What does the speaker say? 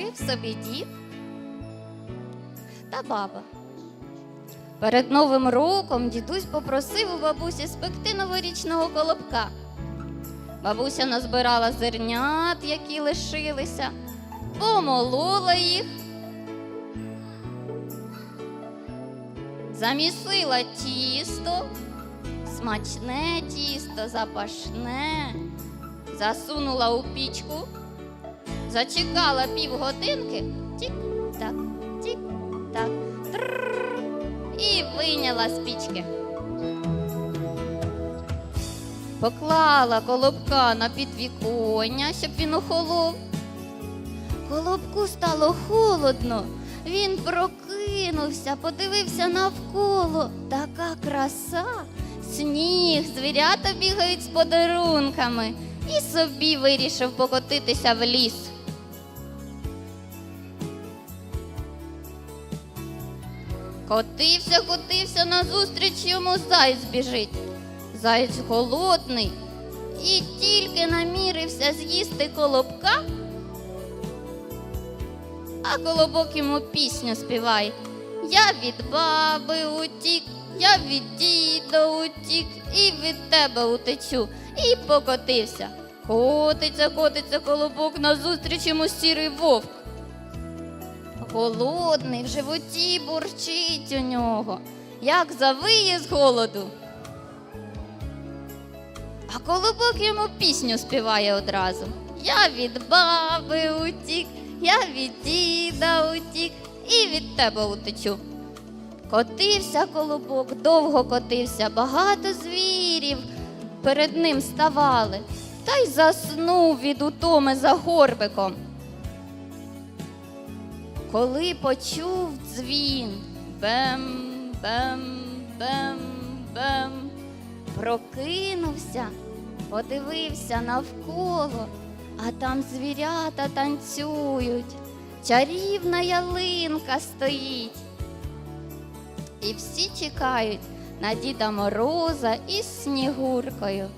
собі дід та баба. Перед Новим роком дідусь попросив у бабусі спекти новорічного колобка. Бабуся назбирала зернят, які лишилися, помолола їх, замісила тісто, смачне тісто, запашне, засунула у пічку, зачекала півгодинки, тік-так, тік-так, і вийняла з пічки. Поклала колобка на підвіконня, щоб він охолов. Колобку стало холодно. Він прокинувся, подивився навколо. Така краса. Сніг, звірята бігають з подарунками. І собі вирішив покотитися в ліс. Котився, котився, назустріч йому заєць біжить. Заєць голодний і тільки намірився з'їсти колобка, а колобок йому пісню співає. Я від баби утік, я від діда утік, і від тебе утечу, і покотився. Котиться, котиться колобок, назустріч йому сірий вовк. Голодний, в животі бурчить у нього, як завиє з голоду. А колобок йому пісню співає одразу. Я від баби утік, я від діда утік і від тебе утечу. Котився колобок, довго котився, багато звірів перед ним ставали, та й заснув від утоми за горбиком. Коли почув дзвін бем, бем, бем, бем, прокинувся, подивився навколо, а там звірята танцюють, чарівна ялинка стоїть. І всі чекають на Діда Мороза із Снігуркою.